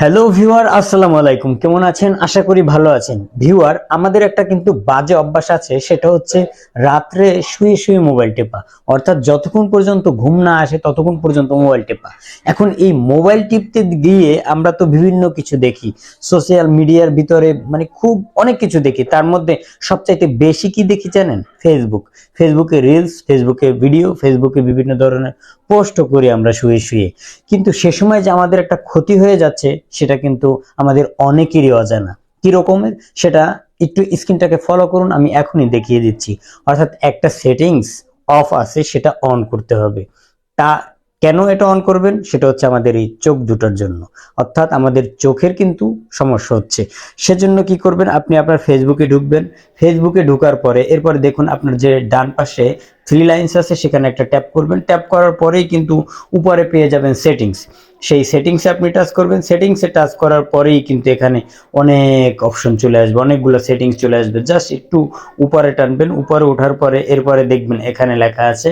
Hello viewer আসসালামু আলাইকুম। কেমন আছেন? আশা করি ভালো আছেন। ভিউয়ার আমাদের একটা কিন্তু বাজে অভ্যাস আছে, সেটা হচ্ছে রাত্রে শুয়ে শুয়ে মোবাইল টেপা। অর্থাৎ যতক্ষণ পর্যন্ত ঘুম না আসে, ততক্ষণ পর্যন্ত মোবাইল টেপা। এখন এই মোবাইল টিপতে গিয়ে আমরা তো বিভিন্ন কিছু দেখি। সোশ্যাল মিডিয়ার ভিতরে মানে খুব অনেক কিছু দেখি। তার মধ্যে সবচাইতে বেশি কি দেখি জানেন? ফেসবুক ফেসবুকে রিলস ফেসবুকে ভিডিও ফেসবুকে বিভিন্ন ধরনের পোস্টও করি আমরা শুয়ে শুয়ে। কিন্তু সে সময় যে আমাদের একটা ক্ষতি হয়ে যাচ্ছে সেটা কিন্তু আমাদের অনেকেরই অজানা। কি রকমের? সেটা একটু স্ক্রিনটাকে ফলো করুন, আমি এখনই দেখিয়ে দিচ্ছি। অর্থাৎ একটা সেটিংস অফ আছে, সেটা অন করতে হবে। তা কেন এটা অন করবেন? সেটা হচ্ছে আমাদের এই চোখ দুটোর জন্য। অর্থাৎ আমাদের চোখের কিন্তু সমস্যা হচ্ছে। সেজন্য কি করবেন? আপনি আপনার ফেসবুকে ঢুকবেন। ফেসবুকে ঢোকার পরে, এরপরে দেখুন আপনার যে ডান পাশে থ্রি লাইন্স আছে, সেখানে একটা ট্যাপ করবেন। ট্যাপ করার পরেই কিন্তু উপরে পেয়ে যাবেন সেটিংস সেই সেটিংসে আপনি টাচ করবেন। সেটিংসে টাচ করার পরেই কিন্তু এখানে অনেক অপশন চলে আসবে। অনেকগুলো সেটিংস চলে আসবে। জাস্ট একটু উপরে টানবেন। উপরে ওঠার পরে এরপরে দেখবেন এখানে লেখা আছে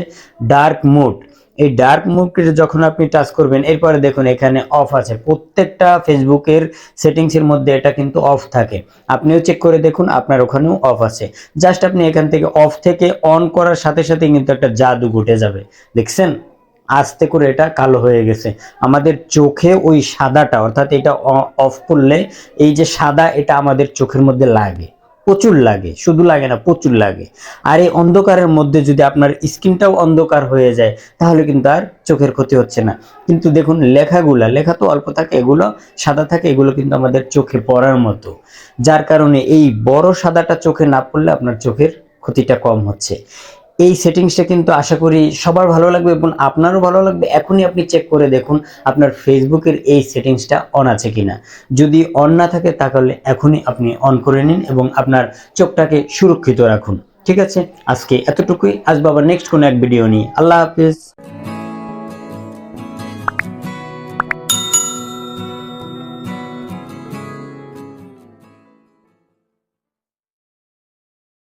ডার্ক মোড এই ডার্ক মোডকে যখন আপনি টাচ করবেন, এরপরে দেখুন এখানে অফ আছে। প্রত্যেকটা ফেসবুকের সেটিংসের মধ্যে এটা কিন্তু অফ থাকে। আপনিও চেক করে দেখুন, আপনার ওখানেও অফ আছে। জাস্ট আপনি এখান থেকে অফ থেকে অন করার সাথে সাথে কিন্তু একটা জাদু ঘটে যাবে। দেখছেন? আস্তে করে এটা কালো হয়ে গেছে। আমাদের চোখে ওই সাদাটা, অর্থাৎ এটা অফ করলে এই যে সাদা, এটা আমাদের চোখের মধ্যে লাগে। প্রচুর লাগে। শুধু লাগে না, প্রচুর লাগে। আর এই অন্ধকারের মধ্যে যদি আপনার স্কিনটাও অন্ধকার হয়ে যায়, তাহলে কিন্তু আর চোখের ক্ষতি হচ্ছে না। কিন্তু দেখুন, লেখাগুলা, লেখা তো অল্প থাকে, এগুলো সাদা থাকে, এগুলো কিন্তু আমাদের চোখে পড়ার মতো। যার কারণে এই বড় সাদাটা চোখে না পড়লে আপনার চোখের ক্ষতিটা কম হচ্ছে। এই সেটিংসটা কিন্তু আশা করি সবার ভালো লাগবে এবং আপনারও ভালো লাগবে। এখনই আপনি চেক করে দেখুন আপনার ফেসবুকের এই সেটিংসটা অন আছে কিনা। যদি অন না থাকে তাহলে এখনই আপনি অন করে নিন এবং আপনার চোখটাকে সুরক্ষিত রাখুন। ঠিক আছে? আজকে এতটুকুই। আসব আবার নেক্সট কোনো এক ভিডিও নিয়ে। আল্লাহ হাফিজ।